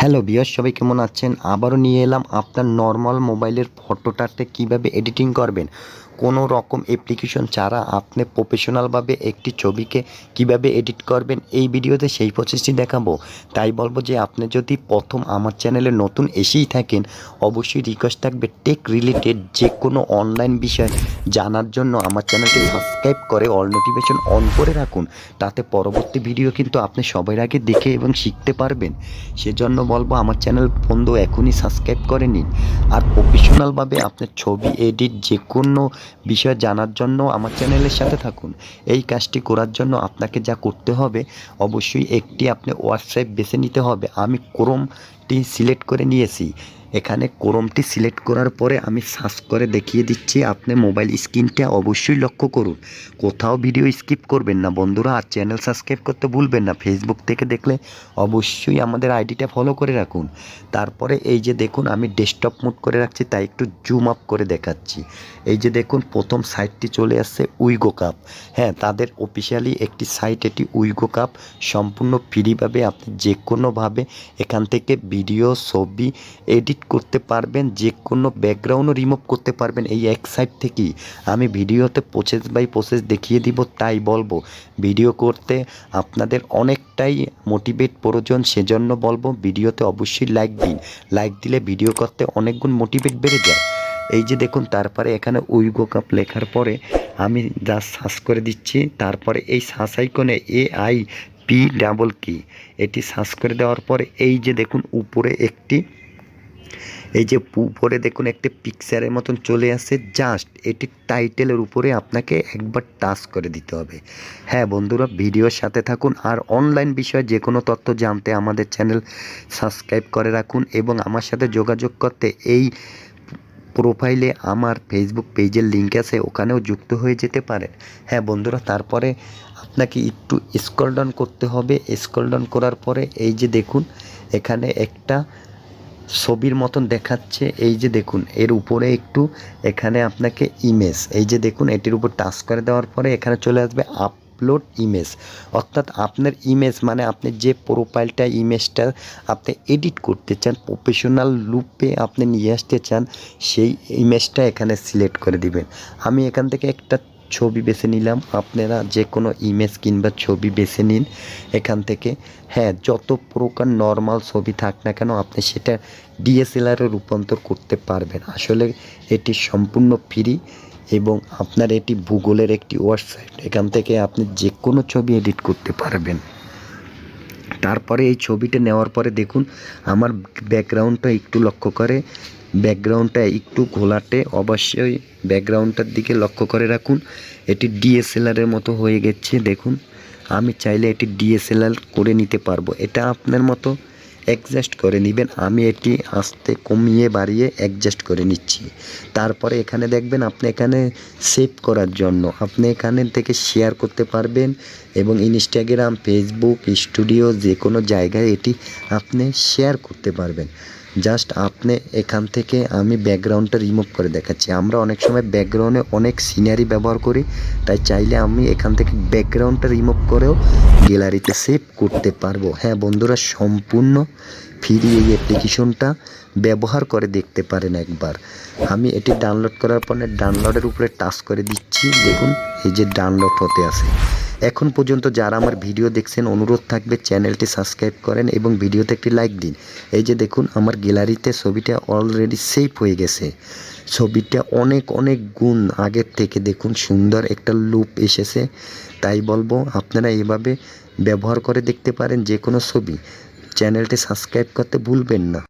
Hello বিয়ার সবাই কেমন আছেন? আবারও নিয়ে এলাম আপনার নর্মাল মোবাইলের ফটোটাতে কীভাবে এডিটিং করবেন? কোনো রকম অ্যাপ্লিকেশন ছাড়া আপনি প্রফেশনালভাবে একটি ছবিকে কীভাবে এডিট করবেন এই ভিডিওতে সেই প্রসেসটি দেখাবো। তাই বলব যে আপনি যদি প্রথম আমার চ্যানেলে নতুন এসেই থাকেন, অবশ্যই রিকোয়েস্ট থাকবে টেক রিলেটেড যে কোনো অনলাইন বিষয় জানার জন্য আমার চ্যানেলটি সাবস্ক্রাইব করে অল নোটিফিকেশন অন করে রাখুন। তাতে পরবর্তী ভিডিও কিন্তু আপনি সবার আগে দেখে এবং শিখতে পারবেন। সেজন্য বলব আমার চ্যানেল বন্ধু এখনই সাবস্ক্রাইব করে নিন। আর প্রফেশনালভাবে আপনার ছবি এডিট যে কোনো বিষয় জানার জন্য আমার চ্যানেলের সাথে থাকুন। এই কাজটি করার জন্য আপনাকে যা করতে হবে, অবশ্যই একটি আপনি হোয়াটসঅ্যাপ বেছে নিতে হবে। আমি ক্রোমটি সিলেক্ট করে নিয়েছি। এখানে ক্রোমটি সিলেক্ট করার পরে আমি সার্চ করে দেখিয়ে দিচ্ছি আপনি মোবাইল স্ক্রিনটা অবশ্যই লক্ষ্য করুন। কোথাও ভিডিও স্কিপ করবেন না বন্ধুরা, আর চ্যানেল সাবস্ক্রাইব করতে ভুলবেন না। ফেসবুক থেকে দেখলে অবশ্যই আমাদের আইডিটা ফলো করে রাখুন। তারপরে এই যে দেখুন, আমি ডেস্কটপ মোড করে রাখছি, তাই একটু জুম আপ করে দেখাচ্ছি। এই যে দেখুন, প্রথম সাইটটি চলে আসছে উইগো কাপ হ্যাঁ তাদের অফিসিয়ালি একটি সাইট এটি উইগো কাপ সম্পূর্ণ ফ্রিভাবে আপনি যে কোনোভাবে এখান থেকে ভিডিও ছবি এডিট করতে পারবেন, যে কোনো ব্যাকগ্রাউন্ডও রিমুভ করতে পারবেন। এই এক সাইড থেকেই আমি ভিডিওতে প্রসেস বাই প্রসেস দেখিয়ে দিব, তাই বলব। ভিডিও করতে আপনাদের অনেকটাই মোটিভেট প্রয়োজন, সেজন্য বলব, ভিডিওতে অবশ্যই লাইক দিন। লাইক দিলে ভিডিও করতে অনেকগুণ মোটিভেট বেড়ে যায়। এই যে দেখুন, তারপরে এখানে উইগো কাপ লেখার পরে আমি যা সার্চ করে দিচ্ছি। তারপরে এই সার্চ আইকনে এ আই পি ডাবল কি এটি সার্চ করে দেওয়ার পরে এই যে দেখুন, উপরে একটি এই যে উপরে দেখুন একটি পিকচারের মতন চলে আসে জাস্ট এটি টাইটেলের উপরে আপনাকে একবার টাচ করে দিতে হবে। হ্যাঁ বন্ধুরা, ভিডিওর সাথে থাকুন আর অনলাইন বিষয়ে যে কোনো তথ্য জানতে আমাদের চ্যানেল সাবস্ক্রাইব করে রাখুন এবং আমার সাথে যোগাযোগ করতে এই প্রোফাইলে আমার ফেসবুক পেজের লিঙ্ক আছে, ওখানেও যুক্ত হয়ে যেতে পারেন। হ্যাঁ বন্ধুরা, তারপরে আপনাকে একটু স্ক্রল ডাউন করতে হবে। স্ক্রল ডাউন করার পরে এই যে দেখুন, এখানে একটা ছবির মতন দেখাচ্ছে। এই যে দেখুন, এর উপরে একটু এখানে আপনাকে ইমেজ এই যে দেখুন, এটির উপর টাচ করে দেওয়ার পরে এখানে চলে আসবে আপ আপলোড ইমেজ অর্থাৎ আপনার ইমেজ মানে আপনি যে প্রোফাইলটা ইমেজটা আপনি এডিট করতে চান প্রফেশনাল লুপে আপনি নিয়ে আসতে চান, সেই ইমেজটা এখানে সিলেক্ট করে দিবেন। আমি এখান থেকে একটা ছবি বেছে নিলাম। আপনারা যে কোনো ইমেজ কিংবা ছবি বেছে নিন এখান থেকে। হ্যাঁ যত প্রকার নর্মাল ছবি থাক না কেন আপনি সেটা ডিএসএলআরে রূপান্তর করতে পারবেন। আসলে এটি সম্পূর্ণ ফ্রি এবং আপনার এটি ভূগোলের একটি ওয়েবসাইট এখান থেকে আপনি যে কোনো ছবি এডিট করতে পারবেন। তারপরে এই ছবিটা নেওয়ার পরে দেখুন, আমার ব্যাকগ্রাউন্ডটা একটু লক্ষ্য করে। ব্যাকগ্রাউন্ডটা একটু ঘোলাটে, অবশ্যই ব্যাকগ্রাউন্ডটার দিকে লক্ষ্য করে রাখুন। এটি ডিএসএলআরের মতো হয়ে গেছে, দেখুন। আমি চাইলে এটি ডিএসএলআর করে নিতে পারব। এটা আপনার মতো অ্যাডজাস্ট করে নেবেন। আমি এটি আস্তে কমিয়ে বাড়িয়ে অ্যাডজাস্ট করে নিচ্ছি। তারপরে এখানে দেখবেন আপনি এখানে সেভ করার জন্য। আপনি এখানে থেকে শেয়ার করতে পারবেন এবং ইনস্টাগ্রাম ফেসবুক স্টুডিও যে কোনো জায়গায় এটি আপনি শেয়ার করতে পারবেন। জাস্ট আপনি এখান থেকে আমি ব্যাকগ্রাউন্ডটা রিমুভ করে দেখাচ্ছি। আমরা অনেক সময় ব্যাকগ্রাউন্ডে অনেক সিনারি ব্যবহার করি, তাই চাইলে আমি এখান থেকে ব্যাকগ্রাউন্ডটা রিমুভ করেও গ্যালারিতে সেভ করতে পারব। হ্যাঁ বন্ধুরা, সম্পূর্ণ ফ্রি এই অ্যাপ্লিকেশনটা ব্যবহার করে দেখতে পারেন একবার। আমি এটি ডাউনলোড করার পরে ডাউনলোডের উপরে টাচ করে দিচ্ছি। দেখুন, এই যে ডাউনলোড হতে আছে। এখন পর্যন্ত যারা আমার ভিডিও দেখছেন, অনুরোধ থাকবে চ্যানেলটি সাবস্ক্রাইব করেন এবং ভিডিওতে একটি লাইক দিন। এই যে দেখুন, আমার গ্যালারিতে ছবিটা অলরেডি সেভ হয়ে গেছে। ছবিটা অনেক অনেক গুণ আগের থেকে দেখুন, সুন্দর একটা লুপ এসেছে। তাই বলব, আপনারা এভাবে ব্যবহার করে দেখতে পারেন যে কোনো ছবি। চ্যানেলটি সাবস্ক্রাইব করতে ভুলবেন না।